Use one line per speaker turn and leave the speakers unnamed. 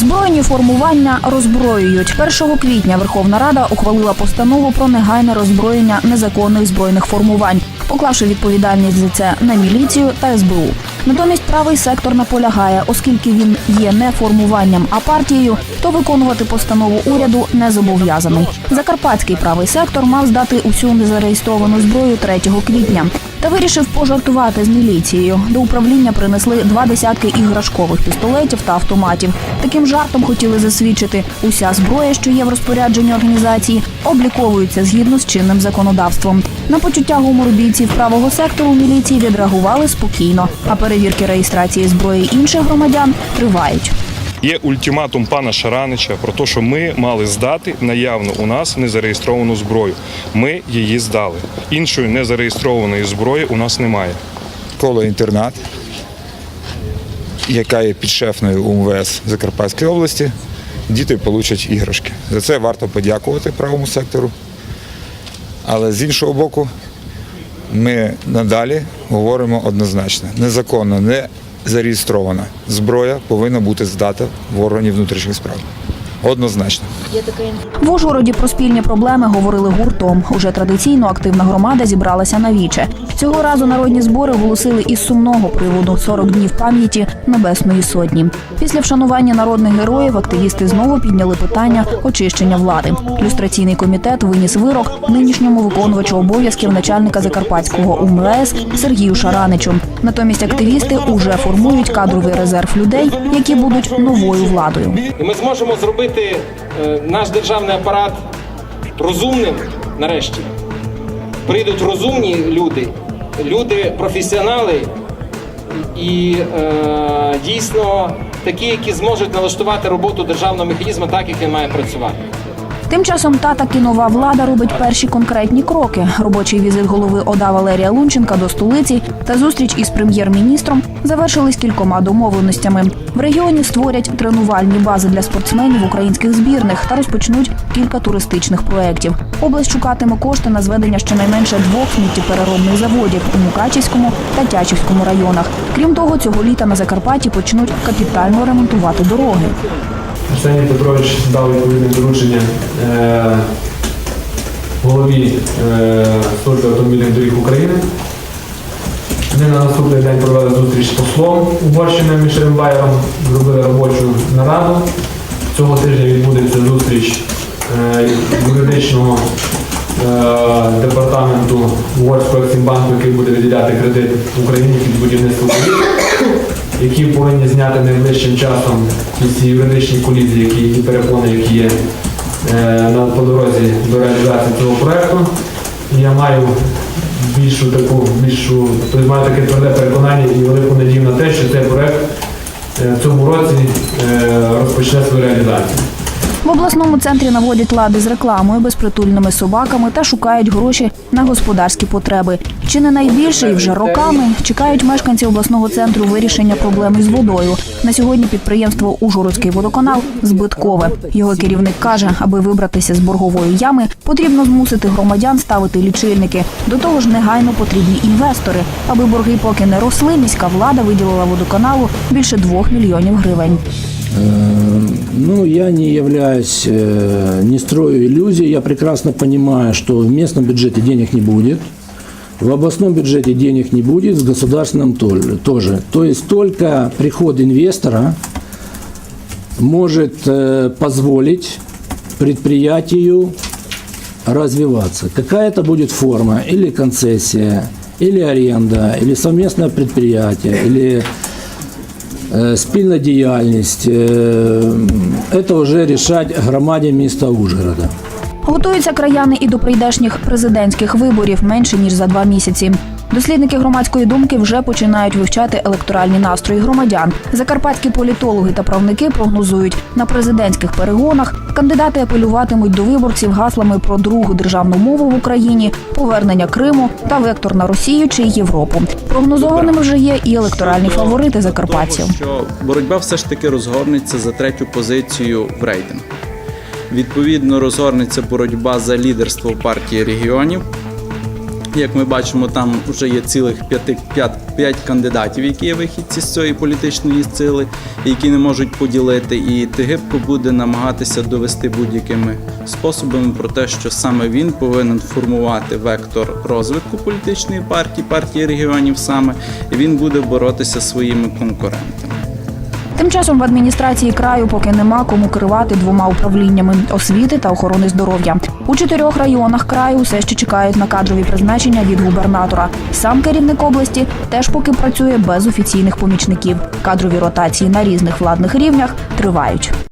Збройні формування роззброюють. 1 квітня Верховна Рада ухвалила постанову про негайне роззброєння незаконних збройних формувань, поклавши відповідальність за це на міліцію та СБУ. Натомість правий сектор наполягає, оскільки він є не формуванням, а партією, то виконувати постанову уряду не зобов'язаний. Закарпатський правий сектор мав здати усю незареєстровану зброю 3 квітня та вирішив пожартувати з міліцією. До управління принесли два десятки іграшкових пістолетів та автоматів. Таким жартом хотіли засвідчити, уся зброя, що є в розпорядженні організації, обліковується згідно з чинним законодавством. На почуття гумору бійців правого сектору міліції відреагували спокійно, а перевірки реєстрації зброї інших громадян тривають.
Є ультиматум пана Шаранича про те, що ми мали здати наявно у нас незареєстровану зброю. Ми її здали. Іншої незареєстрованої зброї у нас немає.
коло інтернат, яка є підшефною УМВС Закарпатської області, діти получать іграшки. За це варто подякувати правому сектору. Але з іншого боку, ми надалі говоримо однозначно: незаконно, не зареєстрована зброя повинна бути здата в органі внутрішніх справ. Однозначно.
В Ужгороді про спільні проблеми говорили гуртом. Уже традиційно активна громада зібралася на віче. Цього разу народні збори оголосили із сумного приводу 40 днів пам'яті Небесної Сотні. Після вшанування народних героїв активісти знову підняли питання очищення влади. Люстраційний комітет виніс вирок нинішньому виконувачу обов'язків начальника закарпатського УМВС Сергію Шараничу. Натомість активісти уже формують кадровий резерв людей, які будуть новою владою.
Ми зможемо зробити е, наш державний апарат розумним нарешті. Прийдуть розумні люди, люди професіонали і е, дійсно такі, які зможуть налаштувати роботу державного механізму так, як він має працювати.
Тим часом та таки нова влада робить перші конкретні кроки. Робочий візит голови ОДА Валерія Лунченка до столиці та зустріч із прем'єр-міністром завершились кількома домовленостями. В регіоні створять тренувальні бази для спортсменів українських збірних та розпочнуть кілька туристичних проєктів. Область шукатиме кошти на зведення щонайменше двох сміттєпереробних заводів у Мукачівському та Тячівському районах. Крім того, цього літа на Закарпатті почнуть капітально ремонтувати дороги.
Арсеній Петрович дав відповідне доручення е, голові е, служби автомобільних доріг України. Ми на наступний день провели зустріч з послом Угорщини Мішелем Байером, зробили робочу нараду. Цього тижня відбудеться зустріч е, юридичного департаменту Угорського Ексімбанку, який буде виділяти кредит Україні під будівництво які повинні зняти найближчим часом ці юридичні колізії, які і перепони, які є е, на по дорозі до реалізації цього проекту. Я маю більшу таку, більшу, тобто маю таке тверде переконання і велику надію на те, що цей проект е, в цьому році е, розпочне свою реалізацію.
В обласному центрі наводять лади з рекламою, безпритульними собаками та шукають гроші на господарські потреби. Чи не найбільше і вже роками чекають мешканці обласного центру вирішення проблеми з водою. На сьогодні підприємство Ужгородський водоканал збиткове. Його керівник каже, аби вибратися з боргової ями, потрібно змусити громадян ставити лічильники. До того ж, негайно потрібні інвестори. Аби борги поки не росли, міська влада виділила водоканалу більше двох мільйонів гривень.
Ну, я не являюсь, э, не строю иллюзий. Я прекрасно понимаю, что в местном бюджете денег не будет. В областном бюджете денег не будет, в государственном тоже. То есть только приход инвестора может э, позволить предприятию развиваться. Какая это будет форма? Или концессия, или аренда, или совместное предприятие, или спільна діяльність. Це вже рішать громаді міста Ужгорода.
Готуються краяни і до прийдешніх президентських виборів менше ніж за два місяці. Дослідники громадської думки вже починають вивчати електоральні настрої громадян. Закарпатські політологи та правники прогнозують, на президентських перегонах кандидати апелюватимуть до виборців гаслами про другу державну мову в Україні, повернення Криму та вектор на Росію чи Європу. Прогнозованими вже є і електоральні фаворити закарпатців.
що боротьба все ж таки розгорнеться за третю позицію в рейтингу. Відповідно, розгорнеться боротьба за лідерство партії регіонів. Як ми бачимо, там вже є цілих 5, 5, 5 кандидатів, які є вихідці з цієї політичної сили, які не можуть поділити. І Тигибко буде намагатися довести будь-якими способами про те, що саме він повинен формувати вектор розвитку політичної партії, партії регіонів саме, і він буде боротися своїми конкурентами.
Тим часом в адміністрації краю поки нема кому керувати двома управліннями освіти та охорони здоров'я. У чотирьох районах краю все ще чекають на кадрові призначення від губернатора. Сам керівник області теж поки працює без офіційних помічників. Кадрові ротації на різних владних рівнях тривають.